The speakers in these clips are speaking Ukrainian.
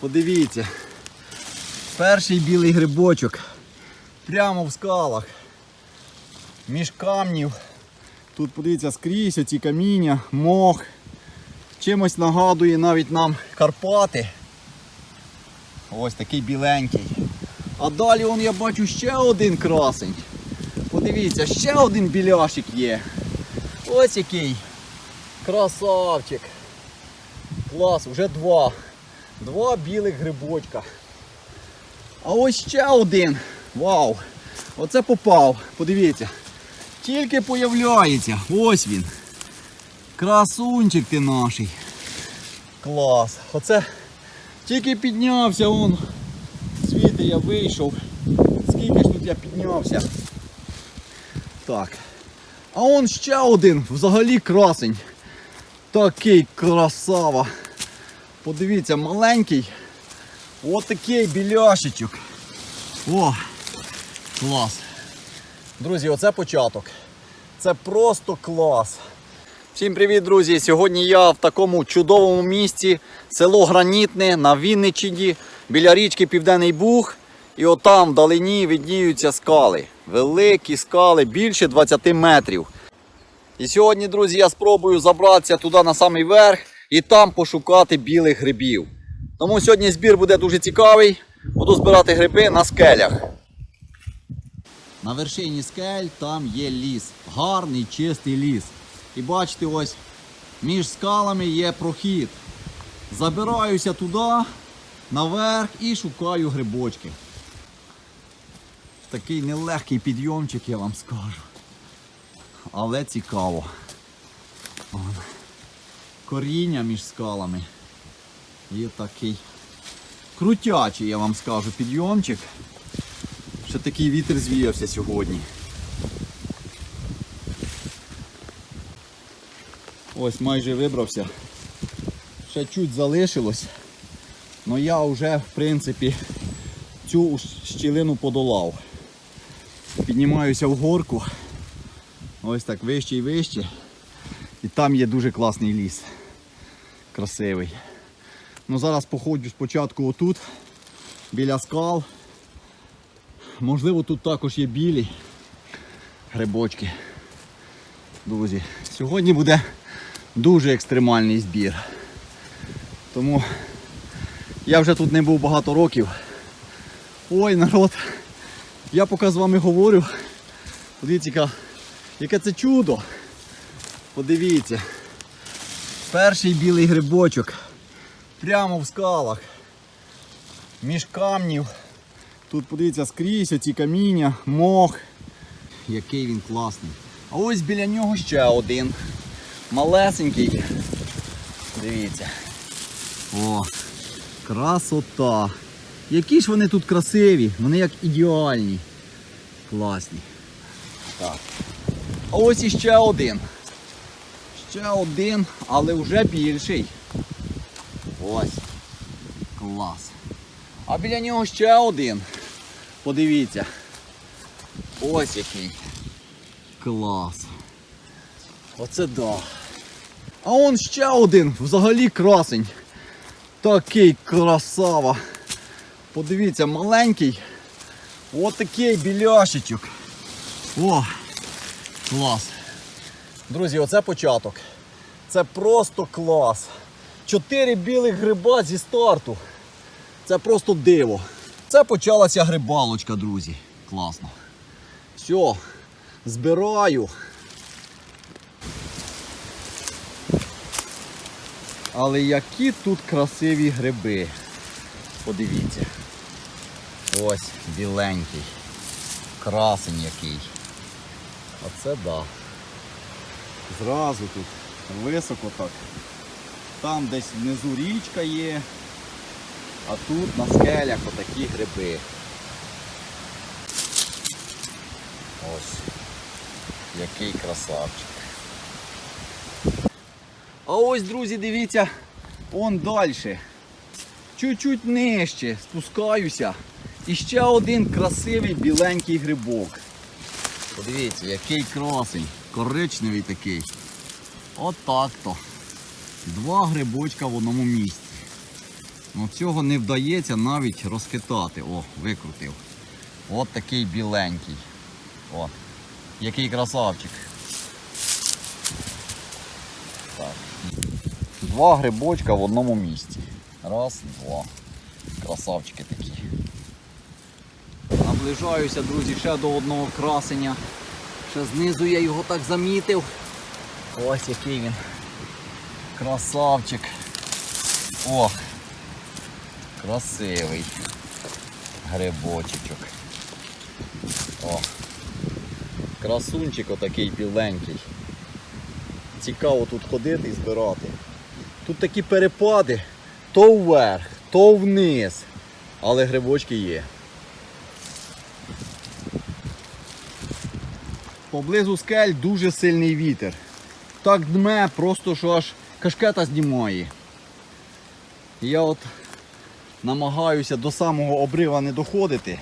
Подивіться. Перший білий грибочок. Прямо в скалах. Між камнів. Тут подивіться скрізь оці каміння, мох. Чимось нагадує навіть нам Карпати. Ось такий біленький. А далі он я бачу ще один красень. Подивіться, ще один біляшик є. Ось який. Красавчик. Клас, вже два. Два білих грибочка. А ось ще один. Вау! Оце попав. Подивіться. Тільки появляється. Ось він. Красунчик ти наший. Клас. Оце тільки піднявся он. Звідти я вийшов. Скільки ж тут я піднявся. Так. А он ще один, взагалі красень. Такий красава. Подивіться, маленький. От такий біляшечок. О, клас. Друзі, оце початок. Це просто клас. Всім привіт, друзі! Сьогодні я в такому чудовому місці, село Гранітне на Вінниччині, біля річки Південний Буг. І отам вдалині видніються скали. Великі скали, більше 20 метрів. І сьогодні, друзі, я спробую забратися туди на самий верх і там пошукати білих грибів. Тому сьогодні збір буде дуже цікавий. Буду збирати гриби на скелях. На вершині скель там є ліс. Гарний чистий ліс. І бачите, ось між скалами є прохід. Забираюся туди, наверх і шукаю грибочки. Такий нелегкий підйомчик, я вам скажу. Але цікаво. Коріння між скалами. І такий крутячий, я вам скажу, підйомчик. Ще такий вітер звіявся сьогодні. Ось майже вибрався. Ще чуть залишилось. але я вже в принципі цю щілину подолав. Піднімаюся в горку. Ось так вище і вище. І там є дуже класний ліс. Красивий. Ну зараз походжу спочатку отут, біля скал. Можливо, тут також є білі грибочки. Друзі, сьогодні буде дуже екстремальний збір. Тому я вже тут не був багато років. Ой, народ, я поки з вами говорю. Подивіться, яке це чудо. Подивіться. Перший білий грибочок. Прямо в скалах. Між камнів. Тут подивіться скрізь оці каміння, мох. Який він класний. А ось біля нього ще один. Малесенький. Дивіться. О, красота. Які ж вони тут красиві, вони як ідеальні. Класні. Так. А ось іще один. Ще один, але вже більший. Ось. Клас. А біля нього ще один. Подивіться. Ось який. Клас. Оце да. А он ще один, взагалі красень. Такий красава. Подивіться, маленький. От такий біляшечок. О, клас. Друзі, оце початок. Це просто клас. Чотири білих гриба зі старту. Це просто диво. Це почалася грибалочка, друзі. Класно. Все, збираю. Але які тут красиві гриби. Подивіться. Ось біленький. Красень який. Оце да. Зразу тут високо так. Там десь внизу річка є, а тут на скелях отакі гриби. Ось. Який красавчик. А ось, друзі, дивіться, он далі. Чуть-чуть нижче спускаюся. І ще один красивий біленький грибок. Подивіться, який красень, коричневий такий. От так-то. Два грибочка в одному місці. Ну цього не вдається навіть розхитати. О, викрутив. От такий біленький. О, який красавчик. Так. Два грибочка в одному місці. Раз, два. Красавчики такі. Наближаюся, друзі, ще до одного красення. Ще знизу я його так замітив. Ось який він. Красавчик. Ох. Красивий. Грибочечок. О. Красунчик отакий біленький. Цікаво тут ходити і збирати. Тут такі перепади то вверх, то вниз. Але грибочки є. Поблизу скель дуже сильний вітер. Так дме, просто що аж кашкета знімає. Я от намагаюся до самого обрива не доходити.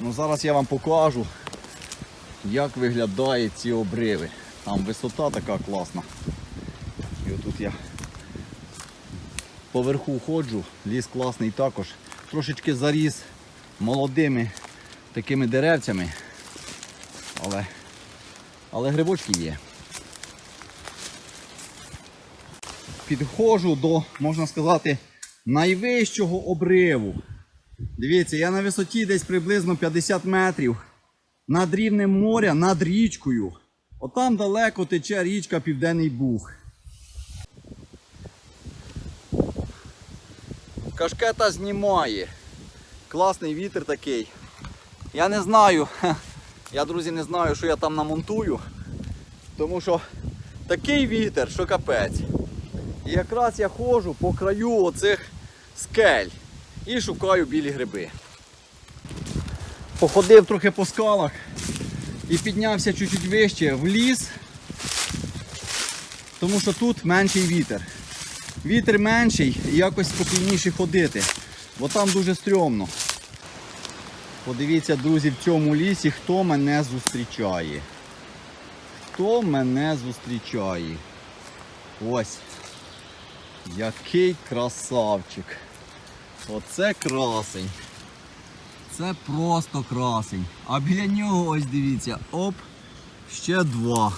Ну зараз я вам покажу, як виглядають ці обриви. Там висота така класна. І отут я поверху ходжу, ліс класний також. Трошечки заріс молодими такими деревцями. Але, але грибочки є. Підходжу до, можна сказати, найвищого обриву. Дивіться, я на висоті десь приблизно 50 метрів. Над рівнем моря, над річкою. Отам далеко тече річка Південний Буг. Кашкета знімає. Класний вітер такий. Я не знаю. Я, друзі, не знаю, що я там намонтую. Тому що такий вітер, що капець. І якраз я ходжу по краю оцих скель і шукаю білі гриби. Походив трохи по скалах і піднявся чуть-чуть вище в ліс, тому що тут менший вітер. Вітер менший і якось спокійніше ходити, бо там дуже стрьомно. Подивіться, друзі, в цьому лісі, хто мене зустрічає. Хто мене зустрічає? Ось. Який красавчик. Оце красень. Це просто красень. А біля нього ось дивіться, оп, ще два.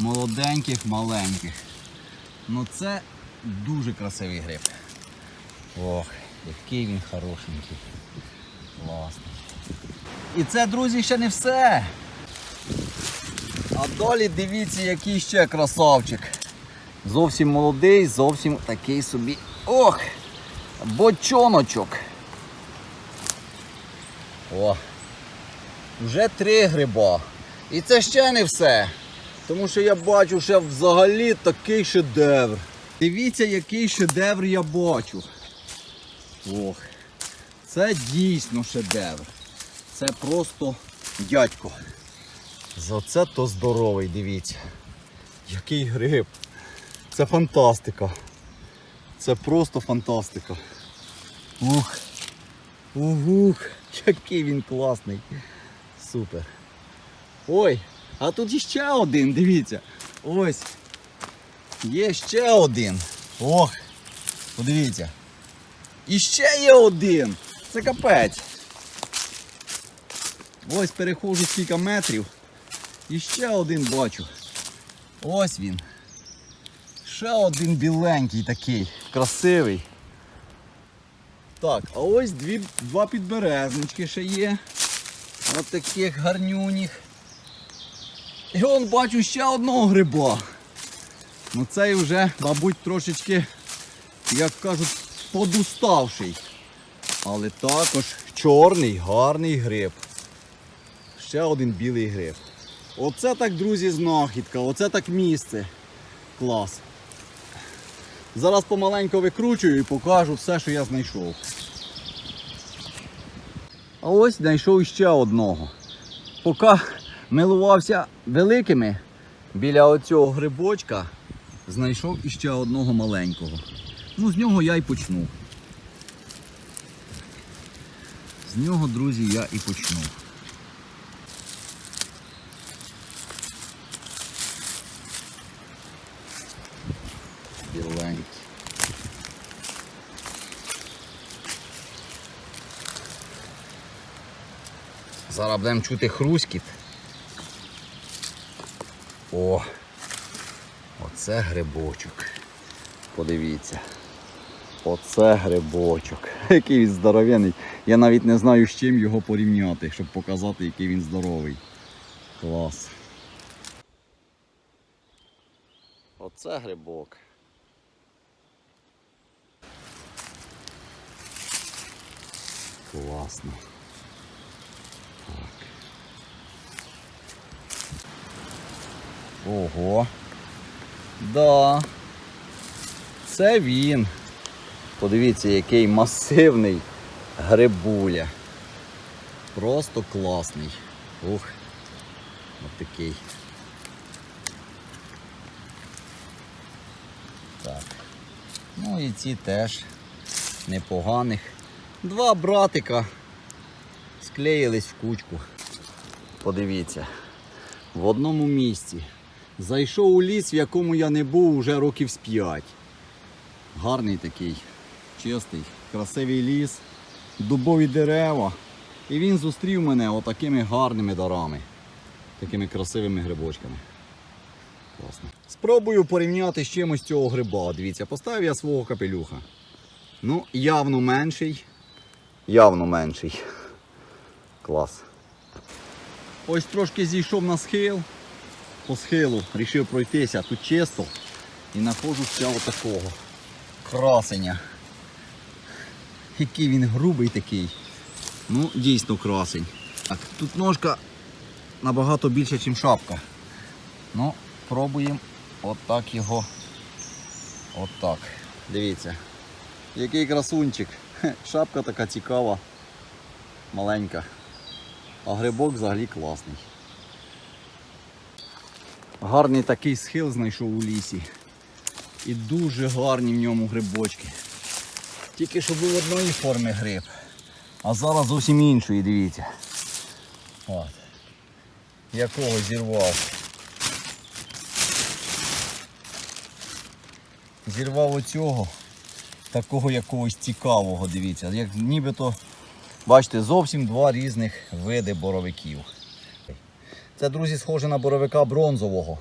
Молоденьких, маленьких. Ну це дуже красивий гриб. Ох, який він хорошенький. Класний. І це, друзі, ще не все. А далі дивіться, який ще красавчик. Зовсім молодий, зовсім такий собі. Ох! Бочоночок. О! Вже три гриба. І це ще не все. Тому що я бачу ще взагалі такий шедевр. Дивіться, який шедевр я бачу. Ох, це дійсно шедевр. Це просто дядько. За це то здоровий, дивіться. Який гриб. Це фантастика. Це просто фантастика. Ух. Угух, який він класний. Супер. Ой, а тут іще один, дивіться. Ось. Є ще один. Ох. Подивіться. І ще є один. Це капець. Ось переходжу кілька метрів. І ще один бачу. Ось він. Ще один біленький такий, красивий. Так, а ось дві, два підберезнички ще є. Ось таких гарнюніх. І он бачу ще одного гриба. Ну цей вже, мабуть, трошечки, як кажуть, подуставший. Але також чорний, гарний гриб. Ще один білий гриб. Оце так, друзі, знахідка, оце так місце. Клас. Зараз помаленько викручую і покажу все, що я знайшов. А ось знайшов ще одного. Поки милувався великими, біля оцього грибочка знайшов іще одного маленького. Ну, з нього я і почну. З нього, друзі, я і почну. Біленький. Зараз будемо чути хрускіт. О! Оце грибочок. Подивіться. Оце грибочок. Який він здоровений. Я навіть не знаю, з чим його порівняти, щоб показати, який він здоровий. Клас. Оце грибок. Класно. Так. Ого. Да. Це він. Подивіться, який масивний грибуля. Просто класний. Ух. Такий. Так. Ну і ці теж непоганих. Два братика склеїлись в кучку. Подивіться, в одному місці. Зайшов у ліс, в якому я не був уже років з п'ять. Гарний такий, чистий, красивий ліс, дубові дерева. І він зустрів мене отакими гарними дарами, такими красивими грибочками. Класно. Спробую порівняти з чимось цього гриба. Дивіться, поставив я свого капелюха. Ну, явно менший. Явно менший. Клас. Ось трошки зійшов на схил. По схилу вирішив пройтися. Тут чисто. І знаходжу ще отакого красеня. Який він грубий такий. Ну, дійсно красень. Так, тут ножка набагато більша, ніж шапка. Ну, пробуємо отак його. Отак. Дивіться. Який красунчик. Шапка така цікава, маленька. А грибок взагалі класний. Гарний такий схил знайшов у лісі. І дуже гарні в ньому грибочки. Тільки що був одної форми гриб. А зараз зовсім іншої, дивіться. От. Якого зірвав. Зірвав оцього такого якогось цікавого, дивіться. Як нібито, бачите, зовсім два різних види боровиків. Це, друзі, схоже на боровика бронзового.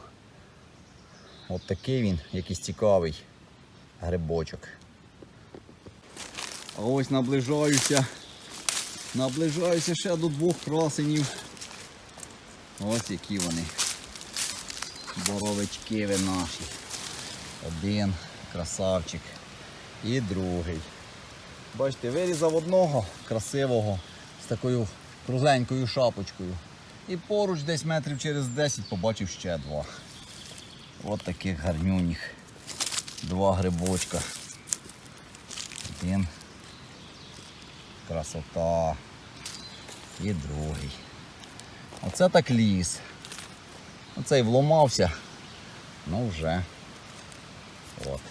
От такий він, якийсь цікавий грибочок. А ось наближаюся. Наближаюся ще до двох красенів. Ось які вони. Боровички ви наші. Один красавчик і другий. Бачите, вирізав одного красивого з такою кругленькою шапочкою. І поруч десь метрів через 10 побачив ще два. От таких гарнюніх. Два грибочка. Один. Красота. І другий. Оце так ліс. Оцей вломався. Ну вже. От.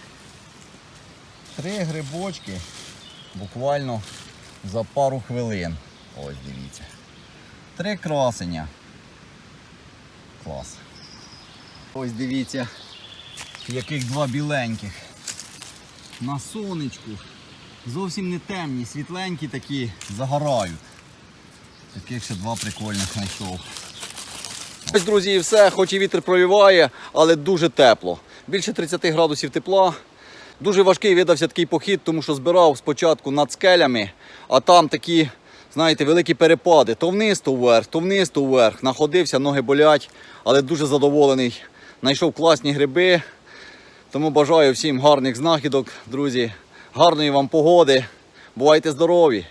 Три грибочки буквально за пару хвилин. Ось дивіться. Три красення. Клас. Ось дивіться, яких два біленьких. На сонечку. Зовсім не темні, світленькі такі загорають. Таких ще два прикольних знайшов. Ось, друзі, і все, хоч і вітер провіває, але дуже тепло. Більше 30 градусів тепла. Дуже важкий видався такий похід, тому що збирав спочатку над скелями, а там такі, знаєте, великі перепади. То вниз, то вверх, то вниз, то вверх. Находився, ноги болять, але дуже задоволений. Знайшов класні гриби. Тому бажаю всім гарних знахідок, друзі. Гарної вам погоди. Бувайте здорові!